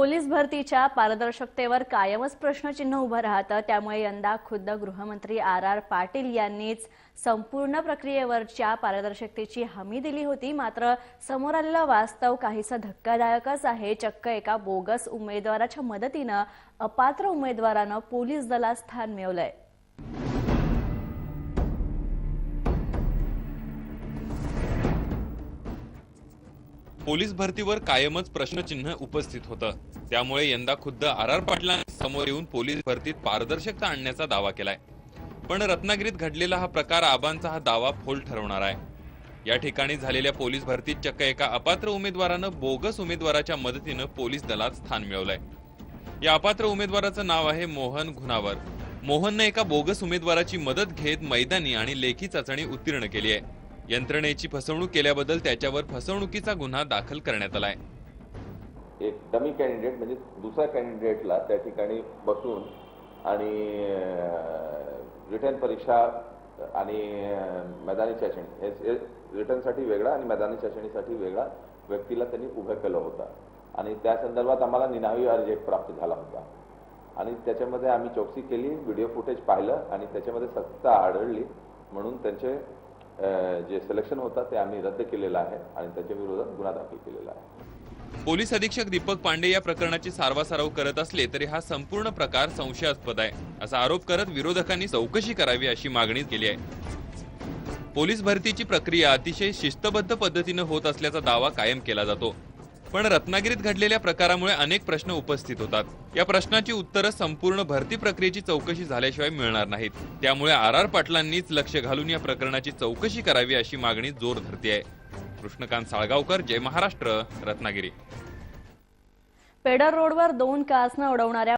Police भरतीच्या पारदर्शकतेवर कायमच प्रश्नचिन्ह उभं राहतं त्यामुळे यंदा खुद्द गृहमंत्री आर आर पाटील यांनीच संपूर्ण प्रक्रियेवरच्या पारदर्शकतेची हमी दिली होती. मात्र समोर आलेलं वास्तव काहीसं धक्कादायकच आहे. चक्क एका बोगस उमेदवाराच्या मदतीनं अपात्र उमेदवारानं पोलीस दलात स्थान मिळवलंय. पोलीस भरतीवर कायमच प्रश्नचिन्ह उपस्थित होतं. त्यामुळे यंदा खुद्द आर आर पाटलांनी समोर येऊन पोलीस भरतीत पारदर्शकता आणण्याचा दावा केलाय. पण रत्नागिरीत घडलेला हा प्रकार आबांचा हा दावा फोल ठरवणार आहे. या ठिकाणी झालेल्या पोलीस भरतीत चक्क एका अपात्र उमेदवारानं बोगस उमेदवाराच्या मदतीनं पोलीस दलात स्थान मिळवलंय. या अपात्र उमेदवाराचं नाव आहे मोहन घुनावर. मोहननं एका बोगस उमेदवाराची मदत घेत मैदानी आणि लेखी चाचणी उत्तीर्ण केली आहे. यंत्रणेची फसवणूक केल्याबद्दल त्याच्यावर फसवणुकीचा गुन्हा दाखल करण्यात आलाय. एक डमी कॅन्डिडेट म्हणजे दुसऱ्या कॅन्डिडेटला त्या ठिकाणी बसून आणि रिटर्न परीक्षा आणि मैदानी चाचणी हे रिटर्नसाठी वेगळा आणि मैदानी चाचणीसाठी वेगळा व्यक्तीला त्यांनी उभं केलं होतं. आणि त्या संदर्भात आम्हाला निनावी अर्ज एक प्राप्त झाला होता. आणि त्याच्यामध्ये आम्ही चौकशी केली व्हिडिओ फुटेज पाहिलं आणि त्याच्यामध्ये सत्ता आढळली म्हणून त्यांचे जे सिलेक्शन होतं ते आम्ही रद्द केलेलं आहे आणि त्याच्या विरोधात गुन्हा दाखल केलेला आहे. पोलीस अधीक्षक दीपक पांडे या प्रकरणाची सारवासारव करत असले तरी हा संपूर्ण प्रकार संशयास्पद आहे असा आरोप करत विरोधकांनी चौकशी करावी अशी मागणी केली आहे. पोलीस भरतीची प्रक्रिया अतिशय शिस्तबद्ध पद्धतीनं होत असल्याचा दावा कायम केला जातो. पण रत्नागिरीत घडलेल्या प्रकारामुळे अनेक प्रश्न उपस्थित होतात. या प्रश्नाची उत्तरं संपूर्ण भरती प्रक्रियेची चौकशी झाल्याशिवाय मिळणार नाहीत. त्यामुळे आर आर पाटलांनीच लक्ष घालून या प्रकरणाची चौकशी करावी अशी मागणी जोर धरते आहे कृष्णकांत साळगावकर जय महाराष्ट्र रत्नागिरी. पेडर रोडवर दोन कासनं उडवणाऱ्या